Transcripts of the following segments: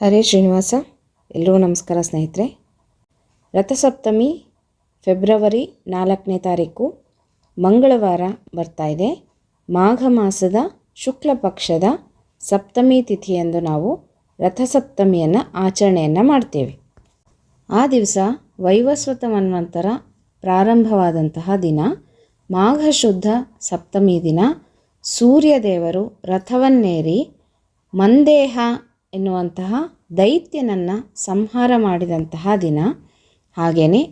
ಹರೇ ಶ್ರೀನಿವಾಸ ಎಲ್ಲರೂ ನಮಸ್ಕಾರ ಸ್ನೇಹಿತರೆ. ರಥಸಪ್ತಮಿ, ಫೆಬ್ರವರಿ ನಾಲ್ಕನೇ ತಾರೀಕು, ಮಂಗಳವಾರ ಬರ್ತಾ ಇದೆ. ಮಾಘ ಮಾಸದ ಶುಕ್ಲ ಪಕ್ಷದ ಸಪ್ತಮಿ ತಿಥಿಯಂದು ನಾವು ರಥಸಪ್ತಮಿಯನ್ನು ಆಚರಣೆಯನ್ನು ಮಾಡ್ತೇವೆ. ಆ ದಿವಸ ವೈವಸ್ವತ ಮನ್ವಂತರ ಪ್ರಾರಂಭವಾದಂತಹ ದಿನ, ಮಾಘ ಶುದ್ಧ ಸಪ್ತಮಿ ದಿನ, ಸೂರ್ಯದೇವರು ರಥವನ್ನೇರಿ ಮಂದೇಹ ಎನ್ನುವಂತಹ ದೈತ್ಯನನ್ನು ಸಂಹಾರ ಮಾಡಿದಂತಹ ದಿನ. ಹಾಗೆಯೇ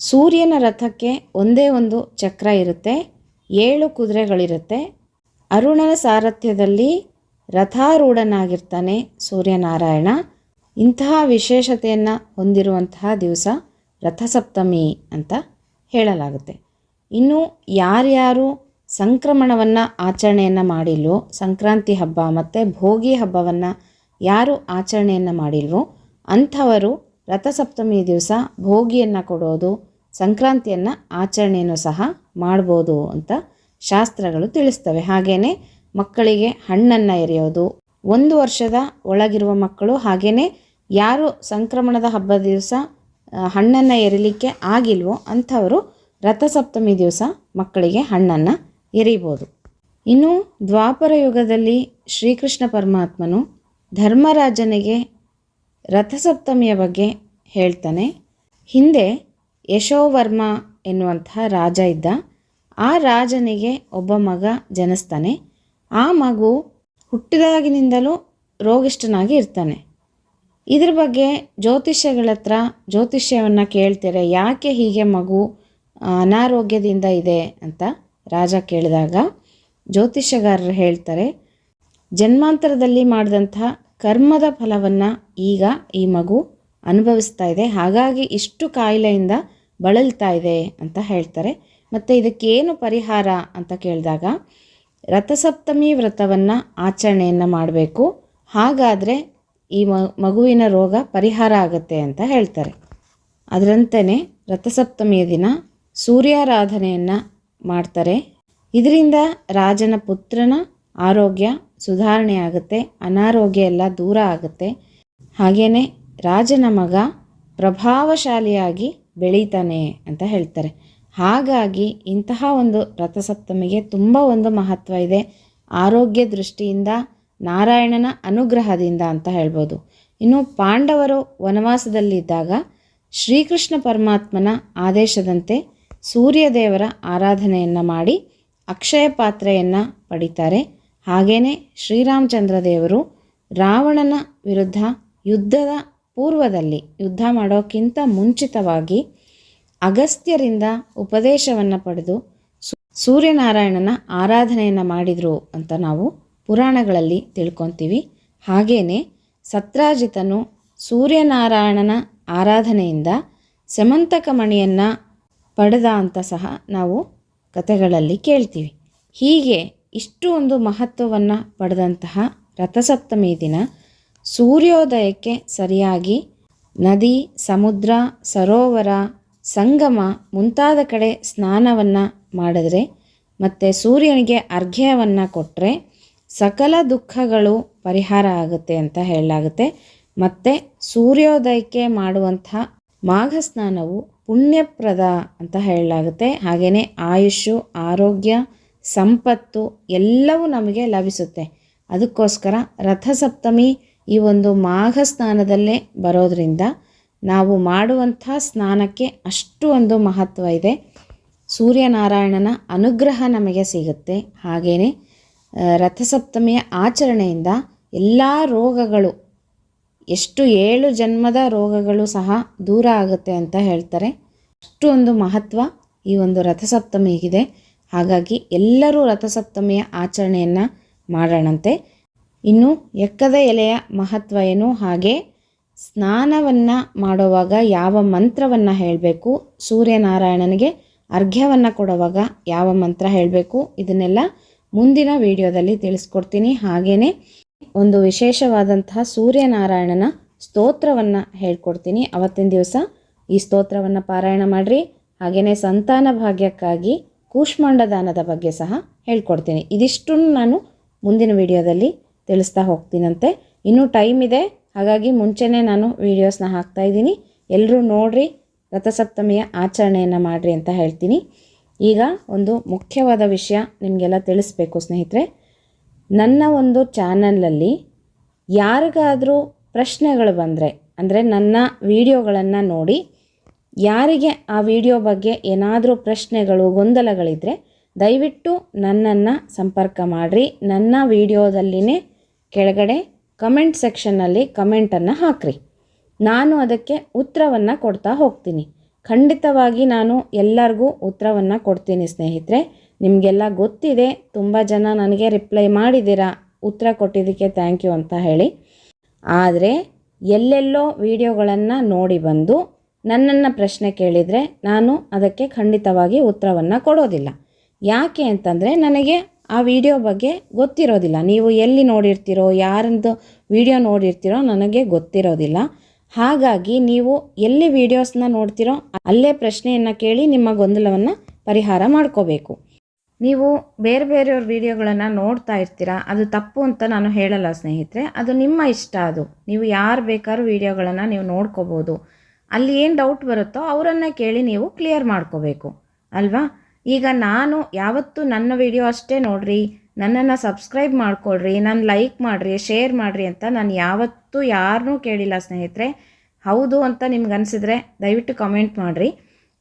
ಸೂರ್ಯನ ರಥಕ್ಕೆ ಒಂದೇ ಒಂದು ಚಕ್ರ ಇರುತ್ತೆ, ಏಳು ಕುದುರೆಗಳಿರುತ್ತೆ. ಅರುಣನ ಸಾರಥ್ಯದಲ್ಲಿ ರಥಾರೂಢನಾಗಿರ್ತಾನೆ ಸೂರ್ಯನಾರಾಯಣ. ಇಂತಹ ವಿಶೇಷತೆಯನ್ನು ಹೊಂದಿರುವಂತಹ ದಿವಸ ರಥಸಪ್ತಮಿ ಅಂತ ಹೇಳಲಾಗುತ್ತೆ. ಇನ್ನು ಯಾರ್ಯಾರು ಸಂಕ್ರಮಣವನ್ನು ಆಚರಣೆಯನ್ನು ಮಾಡಿಲ್ಲೋ ಸಂಕ್ರಾಂತಿ ಹಬ್ಬ ಮತ್ತು ಭೋಗಿ ಹಬ್ಬವನ್ನು ಯಾರು ಆಚರಣೆಯನ್ನು ಮಾಡಿಲ್ವೋ ಅಂಥವರು ರಥಸಪ್ತಮಿ ದಿವಸ ಭೋಗಿಯನ್ನು ಕೊಡೋದು, ಸಂಕ್ರಾಂತಿಯನ್ನು ಆಚರಣೆಯನ್ನು ಸಹ ಮಾಡ್ಬೋದು ಅಂತ ಶಾಸ್ತ್ರಗಳು ತಿಳಿಸ್ತವೆ. ಹಾಗೆಯೇ ಮಕ್ಕಳಿಗೆ ಹಣ್ಣನ್ನು ಎರೆಯೋದು, ಒಂದು ವರ್ಷದ ಒಳಗಿರುವ ಮಕ್ಕಳು ಹಾಗೆಯೇ ಯಾರು ಸಂಕ್ರಮಣದ ಹಬ್ಬದ ದಿವಸ ಹಣ್ಣನ್ನು ಎರಿಲಿಕ್ಕೆ ಆಗಿಲ್ವೋ ಅಂಥವರು ರಥಸಪ್ತಮಿ ದಿವಸ ಮಕ್ಕಳಿಗೆ ಹಣ್ಣನ್ನು ಎರಿಬೋದು. ಇನ್ನು ದ್ವಾಪರ ಯುಗದಲ್ಲಿ ಶ್ರೀಕೃಷ್ಣ ಪರಮಾತ್ಮನು ಧರ್ಮರಾಜನಿಗೆ ರಥಸಪ್ತಮಿಯ ಬಗ್ಗೆ ಹೇಳ್ತಾನೆ. ಹಿಂದೆ ಯಶೋವರ್ಮ ಎನ್ನುವಂತಹ ರಾಜ ಇದ್ದ. ಆ ರಾಜನಿಗೆ ಒಬ್ಬ ಮಗ ಜನಿಸ್ತಾನೆ. ಆ ಮಗು ಹುಟ್ಟಿದಾಗಿನಿಂದಲೂ ರೋಗಿಷ್ಠನಾಗಿ ಇರ್ತಾನೆ. ಇದ್ರ ಬಗ್ಗೆ ಜ್ಯೋತಿಷ್ಯಗಳ ಹತ್ರ ಜ್ಯೋತಿಷ್ಯವನ್ನು ಕೇಳ್ತಾರೆ ಯಾಕೆ ಹೀಗೆ ಮಗು ಅನಾರೋಗ್ಯದಿಂದ ಇದೆ ಅಂತ ರಾಜ ಕೇಳಿದಾಗ ಜ್ಯೋತಿಷ್ಯಗಾರರು ಹೇಳ್ತಾರೆ. ಜನ್ಮಾಂತರದಲ್ಲಿ ಮಾಡಿದಂತಹ ಕರ್ಮದ ಫಲವನ್ನು ಈಗ ಈ ಮಗು ಅನುಭವಿಸ್ತಾ ಇದೆ. ಹಾಗಾಗಿ ಇಷ್ಟು ಕಾಯಿಲೆಯಿಂದ ಬಳಲ್ತಾ ಇದೆ ಅಂತ ಹೇಳ್ತಾರೆ. ಮತ್ತು ಇದಕ್ಕೇನು ಪರಿಹಾರ ಅಂತ ಕೇಳಿದಾಗ ರಥಸಪ್ತಮಿ ವ್ರತವನ್ನು ಆಚರಣೆಯನ್ನು ಮಾಡಬೇಕು. ಹಾಗಾದರೆ ಈ ಮಗುವಿನ ರೋಗ ಪರಿಹಾರ ಆಗುತ್ತೆ ಅಂತ ಹೇಳ್ತಾರೆ. ಅದರಂತೆಯೇ ರಥಸಪ್ತಮಿಯ ದಿನ ಸೂರ್ಯಾರಾಧನೆಯನ್ನು ಮಾಡ್ತಾರೆ. ಇದರಿಂದ ರಾಜನ ಪುತ್ರನ ಆರೋಗ್ಯ ಸುಧಾರಣೆ ಆಗುತ್ತೆ, ಅನಾರೋಗ್ಯ ಎಲ್ಲ ದೂರ ಆಗುತ್ತೆ. ಹಾಗೆಯೇ ರಾಜನ ಮಗ ಪ್ರಭಾವಶಾಲಿಯಾಗಿ ಬೆಳೀತಾನೆ ಅಂತ ಹೇಳ್ತಾರೆ. ಹಾಗಾಗಿ ಇಂತಹ ಒಂದು ರಥಸಪ್ತಮಿಗೆ ತುಂಬ ಒಂದು ಮಹತ್ವ ಇದೆ. ಆರೋಗ್ಯ ದೃಷ್ಟಿಯಿಂದ, ನಾರಾಯಣನ ಅನುಗ್ರಹದಿಂದ ಅಂತ ಹೇಳ್ಬೋದು. ಇನ್ನು ಪಾಂಡವರು ವನವಾಸದಲ್ಲಿದ್ದಾಗ ಶ್ರೀಕೃಷ್ಣ ಪರಮಾತ್ಮನ ಆದೇಶದಂತೆ ಸೂರ್ಯದೇವರ ಆರಾಧನೆಯನ್ನು ಮಾಡಿ ಅಕ್ಷಯ ಪಾತ್ರೆಯನ್ನು ಪಡಿತಾರೆ. ಹಾಗೆಯೇ ಶ್ರೀರಾಮಚಂದ್ರ ದೇವರು ರಾವಣನ ವಿರುದ್ಧ ಯುದ್ಧದ ಪೂರ್ವದಲ್ಲಿ, ಯುದ್ಧ ಮಾಡೋಕ್ಕಿಂತ ಮುಂಚಿತವಾಗಿ ಅಗಸ್ತ್ಯರಿಂದ ಉಪದೇಶವನ್ನು ಪಡೆದು ಸೂರ್ಯನಾರಾಯಣನ ಆರಾಧನೆಯನ್ನು ಮಾಡಿದರು ಅಂತ ನಾವು ಪುರಾಣಗಳಲ್ಲಿ ತಿಳ್ಕೊತೀವಿ. ಹಾಗೆಯೇ ಸತ್ರಾಜಿತನು ಸೂರ್ಯನಾರಾಯಣನ ಆರಾಧನೆಯಿಂದ ಸಮಂತಕ ಮಣಿಯನ್ನು ಪಡೆದ ಅಂತ ಸಹ ನಾವು ಕಥೆಗಳಲ್ಲಿ ಕೇಳ್ತೀವಿ. ಹೀಗೆ ಇಷ್ಟು ಒಂದು ಮಹತ್ವವನ್ನು ಪಡೆದಂತಹ ರಥಸಪ್ತಮಿ ದಿನ ಸೂರ್ಯೋದಯಕ್ಕೆ ಸರಿಯಾಗಿ ನದಿ, ಸಮುದ್ರ, ಸರೋವರ, ಸಂಗಮ ಮುಂತಾದ ಕಡೆ ಸ್ನಾನವನ್ನು ಮಾಡಿದ್ರೆ ಮತ್ತು ಸೂರ್ಯನಿಗೆ ಅರ್ಘ್ಯವನ್ನು ಕೊಟ್ಟರೆ ಸಕಲ ದುಃಖಗಳು ಪರಿಹಾರ ಆಗುತ್ತೆ ಅಂತ ಹೇಳಲಾಗುತ್ತೆ. ಮತ್ತು ಸೂರ್ಯೋದಯಕ್ಕೆ ಮಾಡುವಂಥ ಮಾಘ ಸ್ನಾನವು ಪುಣ್ಯಪ್ರದ ಅಂತ ಹೇಳಲಾಗುತ್ತೆ. ಹಾಗೆಯೇ ಆಯುಷು, ಆರೋಗ್ಯ ಸಂಪತ್ತು ಎಲ್ಲವೂ ನಮಗೆ ಲಭಿಸುತ್ತೆ. ಅದಕ್ಕೋಸ್ಕರ ರಥಸಪ್ತಮಿ ಈ ಒಂದು ಮಾಘ ಸ್ನಾನದಲ್ಲೇ ಬರೋದರಿಂದ ನಾವು ಮಾಡುವಂಥ ಸ್ನಾನಕ್ಕೆ ಅಷ್ಟು ಒಂದು ಮಹತ್ವ ಇದೆ. ಸೂರ್ಯನಾರಾಯಣನ ಅನುಗ್ರಹ ನಮಗೆ ಸಿಗುತ್ತೆ. ಹಾಗೆಯೇ ರಥಸಪ್ತಮಿಯ ಆಚರಣೆಯಿಂದ ಎಲ್ಲ ರೋಗಗಳು, ಎಷ್ಟು ಏಳು ಜನ್ಮದ ರೋಗಗಳು ಸಹ ದೂರ ಆಗುತ್ತೆ ಅಂತ ಹೇಳ್ತಾರೆ. ಅಷ್ಟು ಒಂದು ಮಹತ್ವ ಈ ಒಂದು ರಥಸಪ್ತಮಿಗಿದೆ. ಹಾಗಾಗಿ ಎಲ್ಲರೂ ರಥಸಪ್ತಮಿಯ ಆಚರಣೆಯನ್ನು ಮಾಡೋಣಂತೆ. ಇನ್ನು ಎಕ್ಕದ ಎಲೆಯ ಮಹತ್ವ ಏನು? ಹಾಗೆ ಸ್ನಾನವನ್ನು ಮಾಡುವಾಗ ಯಾವ ಮಂತ್ರವನ್ನು ಹೇಳಬೇಕು? ಸೂರ್ಯನಾರಾಯಣನಿಗೆ ಅರ್ಘ್ಯವನ್ನು ಕೊಡುವಾಗ ಯಾವ ಮಂತ್ರ ಹೇಳಬೇಕು? ಇದನ್ನೆಲ್ಲ ಮುಂದಿನ ವಿಡಿಯೋದಲ್ಲಿ ತಿಳಿಸ್ಕೊಡ್ತೀನಿ. ಹಾಗೆಯೇ ಒಂದು ವಿಶೇಷವಾದಂತಹ ಸೂರ್ಯನಾರಾಯಣನ ಸ್ತೋತ್ರವನ್ನು ಹೇಳ್ಕೊಡ್ತೀನಿ. ಅವತ್ತಿನ ದಿವಸ ಈ ಸ್ತೋತ್ರವನ್ನು ಪಾರಾಯಣ ಮಾಡಿರಿ. ಹಾಗೆಯೇ ಸಂತಾನ ಭಾಗ್ಯಕ್ಕಾಗಿ ಕೂಷ್ಮಾಂಡ ದಾನದ ಬಗ್ಗೆ ಸಹ ಹೇಳ್ಕೊಡ್ತೀನಿ. ಇದಿಷ್ಟನ್ನು ನಾನು ಮುಂದಿನ ವಿಡಿಯೋದಲ್ಲಿ ತಿಳಿಸ್ತಾ ಹೋಗ್ತೀನಂತೆ. ಇನ್ನೂ ಟೈಮ್ ಇದೆ. ಹಾಗಾಗಿ ಮುಂಚೆನೇ ನಾನು ವೀಡಿಯೋಸ್ನ ಹಾಕ್ತಾಯಿದ್ದೀನಿ ಎಲ್ಲರೂ ನೋಡ್ರಿ, ರಥಸಪ್ತಮಿಯ ಆಚರಣೆಯನ್ನು ಮಾಡಿರಿ ಅಂತ ಹೇಳ್ತೀನಿ. ಈಗ ಒಂದು ಮುಖ್ಯವಾದ ವಿಷಯ ನಿಮಗೆಲ್ಲ ತಿಳಿಸ್ಬೇಕು ಸ್ನೇಹಿತರೆ. ನನ್ನ ಒಂದು ಚಾನಲಲ್ಲಿ ಯಾರಿಗಾದರೂ ಪ್ರಶ್ನೆಗಳು ಬಂದರೆ, ಅಂದರೆ ನನ್ನ ವಿಡಿಯೋಗಳನ್ನು ನೋಡಿ ಯಾರಿಗೆ ಆ ವಿಡಿಯೋ ಬಗ್ಗೆ ಏನಾದರೂ ಪ್ರಶ್ನೆಗಳು ಗೊಂದಲಗಳಿದ್ದರೆ ದಯವಿಟ್ಟು ನನ್ನನ್ನು ಸಂಪರ್ಕ ಮಾಡಿರಿ. ನನ್ನ ವಿಡಿಯೋದಲ್ಲಿನೇ ಕೆಳಗಡೆ ಕಮೆಂಟ್ ಸೆಕ್ಷನ್ನಲ್ಲಿ ಕಮೆಂಟನ್ನು ಹಾಕ್ರಿ. ನಾನು ಅದಕ್ಕೆ ಉತ್ತರವನ್ನು ಕೊಡ್ತಾ ಹೋಗ್ತೀನಿ. ಖಂಡಿತವಾಗಿ ನಾನು ಎಲ್ಲರಿಗೂ ಉತ್ತರವನ್ನು ಕೊಡ್ತೀನಿ ಸ್ನೇಹಿತರೆ. ನಿಮಗೆಲ್ಲ ಗೊತ್ತಿದೆ, ತುಂಬ ಜನ ನನಗೆ ರಿಪ್ಲೈ ಮಾಡಿದ್ದೀರಾ, ಉತ್ತರ ಕೊಟ್ಟಿದ್ದಕ್ಕೆ ಥ್ಯಾಂಕ್ ಯು ಅಂತ ಹೇಳಿ. ಆದರೆ ಎಲ್ಲೆಲ್ಲೋ ವಿಡಿಯೋಗಳನ್ನು ನೋಡಿ ಬಂದು ನನ್ನನ್ನು ಪ್ರಶ್ನೆ ಕೇಳಿದರೆ ನಾನು ಅದಕ್ಕೆ ಖಂಡಿತವಾಗಿ ಉತ್ತರವನ್ನು ಕೊಡೋದಿಲ್ಲ. ಯಾಕೆ ಅಂತಂದರೆ ನನಗೆ ಆ ವಿಡಿಯೋ ಬಗ್ಗೆ ಗೊತ್ತಿರೋದಿಲ್ಲ. ನೀವು ಎಲ್ಲಿ ನೋಡಿರ್ತೀರೋ ಯಾರಂದು ವಿಡಿಯೋ ನೋಡಿರ್ತೀರೋ ನನಗೆ ಗೊತ್ತಿರೋದಿಲ್ಲ. ಹಾಗಾಗಿ ನೀವು ಎಲ್ಲಿ ವೀಡಿಯೋಸ್ನ ನೋಡ್ತೀರೋ ಅಲ್ಲೇ ಪ್ರಶ್ನೆಯನ್ನು ಕೇಳಿ ನಿಮ್ಮ ಗೊಂದಲವನ್ನು ಪರಿಹಾರ ಮಾಡ್ಕೋಬೇಕು. ನೀವು ಬೇರೆ ಬೇರೆಯವ್ರ ವಿಡಿಯೋಗಳನ್ನು ನೋಡ್ತಾ ಇರ್ತೀರಾ? ಅದು ತಪ್ಪು ಅಂತ ನಾನು ಹೇಳಲ್ಲ ಸ್ನೇಹಿತರೆ. ಅದು ನಿಮ್ಮ ಇಷ್ಟ ಅದು. ನೀವು ಯಾರು ಬೇಕಾದ್ರೂ ವಿಡಿಯೋಗಳನ್ನು ನೀವು ನೋಡ್ಕೋಬೋದು. ಅಲ್ಲಿ ಏನು ಡೌಟ್ ಬರುತ್ತೋ ಅವರನ್ನು ಕೇಳಿ ನೀವು ಕ್ಲಿಯರ್ ಮಾಡ್ಕೋಬೇಕು. ಅಲ್ವಾ? ಈಗ ನಾನು ಯಾವತ್ತೂ ನನ್ನ ವಿಡಿಯೋ ಅಷ್ಟೇ ನೋಡ್ರಿ, ನನ್ನನ್ನು ಸಬ್ಸ್ಕ್ರೈಬ್ ಮಾಡ್ಕೊಳ್ರಿ, ನಾನು ಲೈಕ್ ಮಾಡಿರಿ ಶೇರ್ ಮಾಡಿರಿ ಅಂತ ನಾನು ಯಾವತ್ತೂ ಯಾರನ್ನೂ ಕೇಳಿಲ್ಲ ಸ್ನೇಹಿತರೆ. ಹೌದು ಅಂತ ನಿಮ್ಗೆ ಅನಿಸಿದ್ರೆ ದಯವಿಟ್ಟು ಕಮೆಂಟ್ ಮಾಡಿರಿ.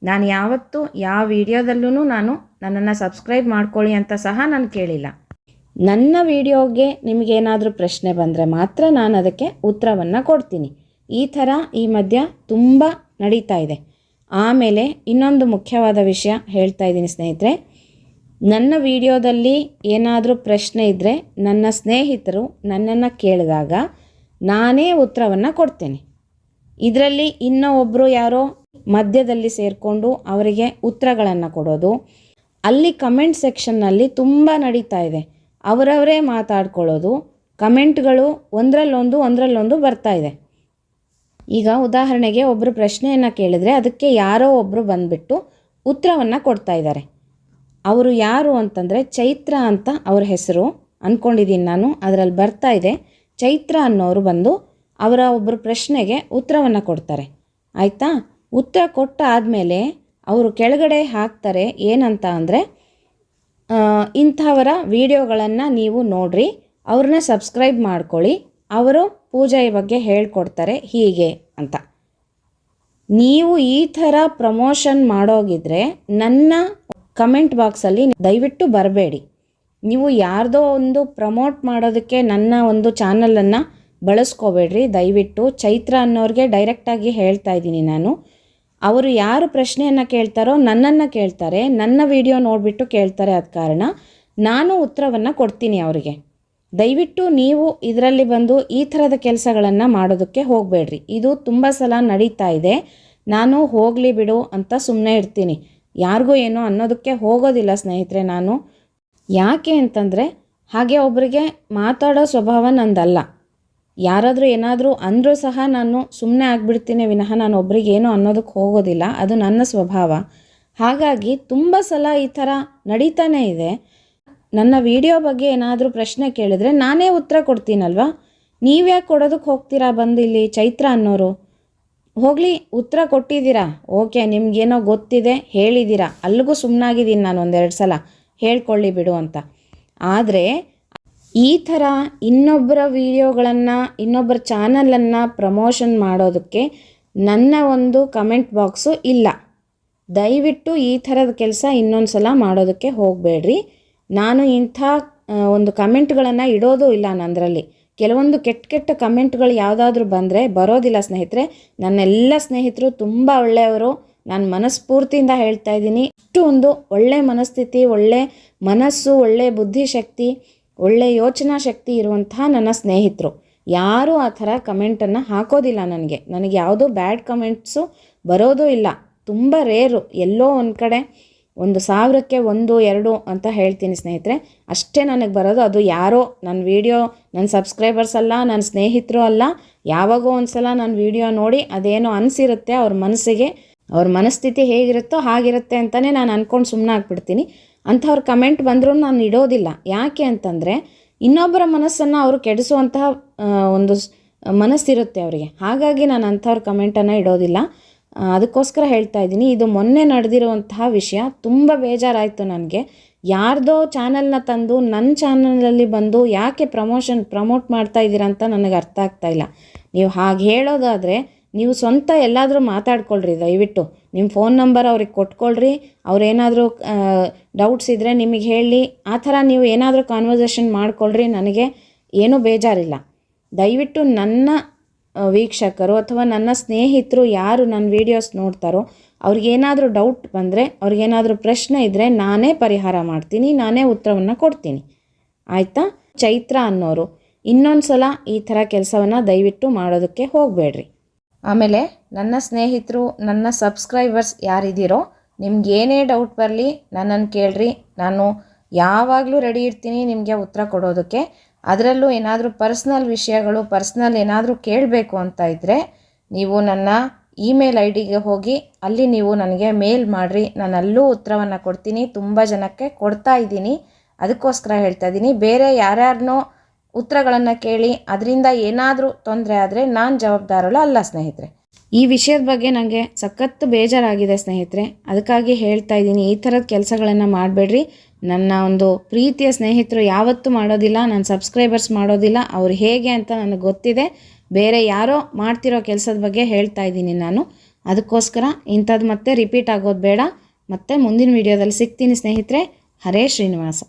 ನಾನು ಯಾವತ್ತೂ ಯಾವ ವಿಡಿಯೋದಲ್ಲೂ ನಾನು ನನ್ನನ್ನು ಸಬ್ಸ್ಕ್ರೈಬ್ ಮಾಡ್ಕೊಳ್ಳಿ ಅಂತ ಸಹ ನಾನು ಕೇಳಿಲ್ಲ. ನನ್ನ ವಿಡಿಯೋಗೆ ನಿಮಗೇನಾದರೂ ಪ್ರಶ್ನೆ ಬಂದರೆ ಮಾತ್ರ ನಾನು ಅದಕ್ಕೆ ಉತ್ತರವನ್ನು ಕೊಡ್ತೀನಿ. ಈ ಥರ ಈ ಮಧ್ಯ ತುಂಬ ನಡೀತಾ ಇದೆ. ಆಮೇಲೆ ಇನ್ನೊಂದು ಮುಖ್ಯವಾದ ವಿಷಯ ಹೇಳ್ತಾ ಇದ್ದೀನಿ ಸ್ನೇಹಿತರೆ. ನನ್ನ ವಿಡಿಯೋದಲ್ಲಿ ಏನಾದರೂ ಪ್ರಶ್ನೆ ಇದ್ದರೆ ನನ್ನ ಸ್ನೇಹಿತರು ನನ್ನನ್ನು ಕೇಳಿದಾಗ ನಾನೇ ಉತ್ತರವನ್ನು ಕೊಡ್ತೇನೆ. ಇದರಲ್ಲಿ ಇನ್ನೂ ಒಬ್ಬರು ಯಾರೋ ಮಧ್ಯದಲ್ಲಿ ಸೇರಿಕೊಂಡು ಅವರಿಗೆ ಉತ್ತರಗಳನ್ನು ಕೊಡೋದು, ಅಲ್ಲಿ ಕಮೆಂಟ್ ಸೆಕ್ಷನ್ನಲ್ಲಿ ತುಂಬ ನಡೀತಾ ಇದೆ. ಅವರವರೇ ಮಾತಾಡ್ಕೊಳ್ಳೋದು, ಕಮೆಂಟ್ಗಳು ಒಂದರಲ್ಲೊಂದು ಒಂದರಲ್ಲೊಂದು ಬರ್ತಾ ಇದೆ. ಈಗ ಉದಾಹರಣೆಗೆ ಒಬ್ಬರು ಪ್ರಶ್ನೆಯನ್ನು ಕೇಳಿದರೆ ಅದಕ್ಕೆ ಯಾರೋ ಒಬ್ಬರು ಬಂದುಬಿಟ್ಟು ಉತ್ತರವನ್ನು ಕೊಡ್ತಾ ಇದ್ದಾರೆ. ಅವರು ಯಾರು ಅಂತಂದರೆ ಚೈತ್ರ ಅಂತ ಅವ್ರ ಹೆಸರು ಅಂದ್ಕೊಂಡಿದ್ದೀನಿ ನಾನು, ಅದರಲ್ಲಿ ಬರ್ತಾ ಇದೆ. ಚೈತ್ರ ಅನ್ನೋರು ಬಂದು ಅವರ ಒಬ್ಬರು ಪ್ರಶ್ನೆಗೆ ಉತ್ತರವನ್ನು ಕೊಡ್ತಾರೆ. ಆಯಿತಾ? ಉತ್ತರ ಕೊಟ್ಟ ಆದಮೇಲೆ ಅವರು ಕೆಳಗಡೆ ಹಾಕ್ತಾರೆ ಏನಂತ ಅಂದರೆ ಇಂಥವರ ವಿಡಿಯೋಗಳನ್ನು ನೀವು ನೋಡ್ರಿ, ಅವ್ರನ್ನ ಸಬ್ಸ್ಕ್ರೈಬ್ ಮಾಡ್ಕೊಳ್ಳಿ. ಅವರು ಪೂಜೆಯ ಬಗ್ಗೆ ಹೇಳ್ಕೊಡ್ತಾರೆ ಹೀಗೆ ಅಂತ. ನೀವು ಈ ಥರ ಪ್ರಮೋಷನ್ ಮಾಡೋಗಿದ್ರೆ ನನ್ನ ಕಮೆಂಟ್ ಬಾಕ್ಸಲ್ಲಿ ದಯವಿಟ್ಟು ಬರಬೇಡಿ. ನೀವು ಯಾರ್ದೋ ಒಂದು ಪ್ರಮೋಟ್ ಮಾಡೋದಕ್ಕೆ ನನ್ನ ಒಂದು ಚಾನಲನ್ನು ಬಳಸ್ಕೋಬೇಡ್ರಿ. ದಯವಿಟ್ಟು ಚೈತ್ರ ಅನ್ನೋರಿಗೆ ಡೈರೆಕ್ಟಾಗಿ ಹೇಳ್ತಾ ಇದ್ದೀನಿ ನಾನು. ಅವರು ಯಾರು ಪ್ರಶ್ನೆಯನ್ನು ಕೇಳ್ತಾರೋ ನನ್ನನ್ನು ಕೇಳ್ತಾರೆ. ನನ್ನ ವಿಡಿಯೋ ನೋಡಿಬಿಟ್ಟು ಕೇಳ್ತಾರೆ ಆದ ಕಾರಣ ನಾನು ಉತ್ತರವನ್ನು ಕೊಡ್ತೀನಿ ಅವರಿಗೆ. ದಯವಿಟ್ಟು ನೀವು ಇದರಲ್ಲಿ ಬಂದು ಈ ಥರದ ಕೆಲಸಗಳನ್ನು ಮಾಡೋದಕ್ಕೆ ಹೋಗಬೇಡ್ರಿ. ಇದು ತುಂಬ ಸಲ ನಡೀತಾ ಇದೆ. ನಾನು ಹೋಗಲಿ ಬಿಡು ಅಂತ ಸುಮ್ಮನೆ ಇರ್ತೀನಿ. ಯಾರಿಗೂ ಏನೋ ಅನ್ನೋದಕ್ಕೆ ಹೋಗೋದಿಲ್ಲ ಸ್ನೇಹಿತರೆ ನಾನು. ಯಾಕೆ ಅಂತಂದರೆ ಹಾಗೆ ಒಬ್ಬರಿಗೆ ಮಾತಾಡೋ ಸ್ವಭಾವ ನಂದಲ್ಲ. ಯಾರಾದರೂ ಏನಾದರೂ ಅಂದರೂ ಸಹ ನಾನು ಸುಮ್ಮನೆ ಆಗಿಬಿಡ್ತೀನಿ ವಿನಃ ನಾನು ಒಬ್ರಿಗೆ ಏನೋ ಅನ್ನೋದಕ್ಕೆ ಹೋಗೋದಿಲ್ಲ. ಅದು ನನ್ನ ಸ್ವಭಾವ. ಹಾಗಾಗಿ ತುಂಬ ಸಲ ಈ ಥರ ನಡೀತಾನೇ ಇದೆ. ನನ್ನ ವಿಡಿಯೋ ಬಗ್ಗೆ ಏನಾದರೂ ಪ್ರಶ್ನೆ ಕೇಳಿದ್ರೆ ನಾನೇ ಉತ್ತರ ಕೊಡ್ತೀನಲ್ವಾ? ನೀವ್ಯಾಕೆ ಕೊಡೋದಕ್ಕೆ ಹೋಗ್ತೀರಾ ಬಂದು ಇಲ್ಲಿ ಚೈತ್ರ ಅನ್ನೋರು? ಹೋಗಲಿ, ಉತ್ತರ ಕೊಟ್ಟಿದ್ದೀರಾ? ಓಕೆ, ನಿಮಗೇನೋ ಗೊತ್ತಿದೆ, ಹೇಳಿದ್ದೀರಾ? ಅಲ್ಲಿಗೂ ಸುಮ್ಮನಾಗಿದ್ದೀನಿ ನಾನು ಒಂದೆರಡು ಸಲ. ಹೇಳ್ಕೊಳ್ಳಿ ಬಿಡು ಅಂತ. ಆದರೆ, ಈ ಥರ ಇನ್ನೊಬ್ಬರ ವಿಡಿಯೋಗಳನ್ನು ಇನ್ನೊಬ್ಬರ ಚಾನಲನ್ನು ಪ್ರಮೋಷನ್ ಮಾಡೋದಕ್ಕೆ ನನ್ನ ಒಂದು ಕಮೆಂಟ್ ಬಾಕ್ಸು ಇಲ್ಲ. ದಯವಿಟ್ಟು ಈ ಥರದ ಕೆಲಸ ಇನ್ನೊಂದು ಸಲ ಮಾಡೋದಕ್ಕೆ ಹೋಗಬೇಡ್ರಿ. ನಾನು ಇಂಥ ಒಂದು ಕಮೆಂಟ್ಗಳನ್ನು ಇಡೋದು ಇಲ್ಲ ನಂದರಲ್ಲಿ ಕೆಲವೊಂದು ಕೆಟ್ಟ ಕೆಟ್ಟ ಕಮೆಂಟ್ಗಳು ಯಾವುದಾದ್ರೂ ಬಂದರೆ ಬರೋದಿಲ್ಲ ಸ್ನೇಹಿತರೆ. ನನ್ನೆಲ್ಲ ಸ್ನೇಹಿತರು ತುಂಬ ಒಳ್ಳೆಯವರು. ನಾನು ಮನಸ್ಫೂರ್ತಿಯಿಂದ ಹೇಳ್ತಾ ಇದ್ದೀನಿ. ಇಷ್ಟು ಒಂದು ಒಳ್ಳೆ ಮನಸ್ಥಿತಿ, ಒಳ್ಳೆ ಮನಸ್ಸು, ಒಳ್ಳೆ ಬುದ್ಧಿಶಕ್ತಿ ಒಳ್ಳೆ ಯೋಚನಾ ಶಕ್ತಿ ಇರುವಂತಹ ನನ್ನ ಸ್ನೇಹಿತರು. ಯಾರೂ ಆ ಥರ ಕಮೆಂಟನ್ನು ಹಾಕೋದಿಲ್ಲ ನನಗೆ. ನನಗೆ ಯಾವುದೂ ಬ್ಯಾಡ್ ಕಮೆಂಟ್ಸು ಬರೋದೂ ಇಲ್ಲ. ತುಂಬ ರೇರು. ಎಲ್ಲೋ ಒಂದು ಕಡೆ ಒಂದು ಸಾವಿರಕ್ಕೆ ಒಂದು, ಎರಡು ಅಂತ ಹೇಳ್ತೀನಿ ಸ್ನೇಹಿತರೆ. ಅಷ್ಟೇ ನನಗೆ ಬರೋದು ಅದು ಯಾರೋ ನನ್ನ ವಿಡಿಯೋ ನನ್ನ ಸಬ್ಸ್ಕ್ರೈಬರ್ಸ್ ಅಲ್ಲ ನನ್ನ ಸ್ನೇಹಿತರು ಅಲ್ಲ, ಯಾವಾಗೋ ಒಂದು ಸಲ ನನ್ನ ವಿಡಿಯೋ ನೋಡಿ ಅದೇನೋ ಅನಿಸಿರುತ್ತೆ ಅವ್ರ ಮನಸ್ಸಿಗೆ, ಅವ್ರ ಮನಸ್ಥಿತಿ ಹೇಗಿರುತ್ತೋ ಹಾಗಿರುತ್ತೆ ಅಂತಲೇ ನಾನು ಅಂದ್ಕೊಂಡು ಸುಮ್ಮನೆ ಆಗ್ಬಿಡ್ತೀನಿ. ಅಂಥವ್ರ ಕಮೆಂಟ್ ಬಂದರೂ ನಾನು ಇಡೋದಿಲ್ಲ. ಯಾಕೆ ಅಂತಂದರೆ, ಇನ್ನೊಬ್ಬರ ಮನಸ್ಸನ್ನು ಅವರು ಕೆಡಿಸುವಂತಹ ಒಂದು ಮನಸ್ಸಿರುತ್ತೆ ಅವರಿಗೆ. ಹಾಗಾಗಿ ನಾನು ಅಂಥವ್ರ ಕಮೆಂಟನ್ನು ಇಡೋದಿಲ್ಲ. ಅದಕ್ಕೋಸ್ಕರ ಹೇಳ್ತಾ ಇದ್ದೀನಿ, ಇದು ಮೊನ್ನೆ ನಡೆದಿರುವಂತಹ ವಿಷಯ. ತುಂಬ ಬೇಜಾರಾಯಿತು ನನಗೆ. ಯಾರ್ದೋ ಚಾನಲ್ನ ತಂದು ನನ್ನ ಚಾನಲಲ್ಲಿ ಬಂದು ಯಾಕೆ ಪ್ರಮೋಷನ್ ಪ್ರಮೋಟ್ ಮಾಡ್ತಾ ಇದ್ದೀರಾ ಅಂತ ನನಗೆ ಅರ್ಥ ಆಗ್ತಾ ಇಲ್ಲ. ನೀವು ಹಾಗೆ ಹೇಳೋದಾದರೆ, ನೀವು ಸ್ವಂತ ಎಲ್ಲಾದರೂ ಮಾತಾಡ್ಕೊಳ್ರಿ, ದಯವಿಟ್ಟು. ನಿಮ್ಮ ಫೋನ್ ನಂಬರ್ ಅವ್ರಿಗೆ ಕೊಟ್ಕೊಳ್ರಿ. ಅವ್ರೇನಾದರೂ ಡೌಟ್ಸ್ ಇದ್ದರೆ ನಿಮಗೆ ಹೇಳಿ. ಆ ಥರ ನೀವು ಏನಾದರೂ ಕಾನ್ವರ್ಸೇಷನ್ ಮಾಡ್ಕೊಳ್ರಿ, ನನಗೆ ಏನೂ ಬೇಜಾರಿಲ್ಲ. ದಯವಿಟ್ಟು ನನ್ನ ವೀಕ್ಷಕರು ಅಥವಾ ನನ್ನ ಸ್ನೇಹಿತರು ಯಾರು ನನ್ನ ವೀಡಿಯೋಸ್ ನೋಡ್ತಾರೋ, ಅವ್ರಿಗೇನಾದರೂ ಡೌಟ್ ಬಂದರೆ, ಅವ್ರಿಗೇನಾದರೂ ಪ್ರಶ್ನೆ ಇದ್ದರೆ ನಾನೇ ಪರಿಹಾರ ಮಾಡ್ತೀನಿ, ನಾನೇ ಉತ್ತರವನ್ನು ಕೊಡ್ತೀನಿ. ಆಯಿತಾ? ಚೈತ್ರ ಅನ್ನೋರು ಇನ್ನೊಂದು ಸಲ ಈ ಥರ ಕೆಲಸವನ್ನು ದಯವಿಟ್ಟು ಮಾಡೋದಕ್ಕೆ ಹೋಗಬೇಡ್ರಿ. ಆಮೇಲೆ, ನನ್ನ ಸ್ನೇಹಿತರು, ನನ್ನ ಸಬ್ಸ್ಕ್ರೈಬರ್ಸ್ ಯಾರಿದ್ದೀರೋ ನಿಮ್ಗೆ ಏನೇ ಡೌಟ್ ಬರಲಿ ನನ್ನನ್ನು ಕೇಳ್ರಿ, ನಾನು ಯಾವಾಗಲೂ ರೆಡಿ ಇರ್ತೀನಿ ನಿಮಗೆ ಉತ್ತರ ಕೊಡೋದಕ್ಕೆ. ಅದರಲ್ಲೂ ಏನಾದರೂ ಪರ್ಸ್ನಲ್ ವಿಷಯಗಳು ಪರ್ಸ್ನಲ್ ಏನಾದರೂ ಕೇಳಬೇಕು ಅಂತ ಇದ್ದರೆ ನೀವು ನನ್ನ ಇಮೇಲ್ ಐ ಡಿಗೆ ಹೋಗಿ ಅಲ್ಲಿ ನೀವು ನನಗೆ ಮೇಲ್ ಮಾಡಿರಿ. ನಾನು ಅಲ್ಲೂ ಉತ್ತರವನ್ನು ಕೊಡ್ತೀನಿ. ತುಂಬ ಜನಕ್ಕೆ ಕೊಡ್ತಾ ಇದ್ದೀನಿ. ಅದಕ್ಕೋಸ್ಕರ ಹೇಳ್ತಾ ಇದ್ದೀನಿ. ಬೇರೆ ಯಾರ್ಯಾರನ್ನೋ ಉತ್ತರಗಳನ್ನು ಕೇಳಿ, ಅದರಿಂದ ಏನಾದರೂ ತೊಂದರೆ ಆದರೆ ನಾನು ಜವಾಬ್ದಾರಳು ಅಲ್ಲ ಸ್ನೇಹಿತರೆ. ಈ ವಿಷಯದ ಬಗ್ಗೆ ನನಗೆ ಸಖತ್ತು ಬೇಜಾರಾಗಿದೆ ಸ್ನೇಹಿತರೆ. ಅದಕ್ಕಾಗಿ ಹೇಳ್ತಾ ಇದ್ದೀನಿ, ಈ ಥರದ ಕೆಲಸಗಳನ್ನು ಮಾಡಬೇಡ್ರಿ. ನನ್ನ ಒಂದು ಪ್ರೀತಿಯ ಸ್ನೇಹಿತರು ಯಾವತ್ತೂ ಮಾಡೋದಿಲ್ಲ, ನನ್ನ ಸಬ್ಸ್ಕ್ರೈಬರ್ಸ್ ಮಾಡೋದಿಲ್ಲ, ಅವ್ರು ಹೇಗೆ ಅಂತ ನನಗೆ ಗೊತ್ತಿದೆ. ಬೇರೆ ಯಾರೋ ಮಾಡ್ತಿರೋ ಕೆಲಸದ ಬಗ್ಗೆ ಹೇಳ್ತಾ ಇದ್ದೀನಿ ನಾನು. ಅದಕ್ಕೋಸ್ಕರ ಇಂಥದ್ದು ಮತ್ತೆ ರಿಪೀಟ್ ಆಗೋದು ಬೇಡ. ಮತ್ತೆ ಮುಂದಿನ ವಿಡಿಯೋದಲ್ಲಿ ಸಿಗ್ತೀನಿ ಸ್ನೇಹಿತರೆ. ಹರೇ ಶ್ರೀನಿವಾಸ.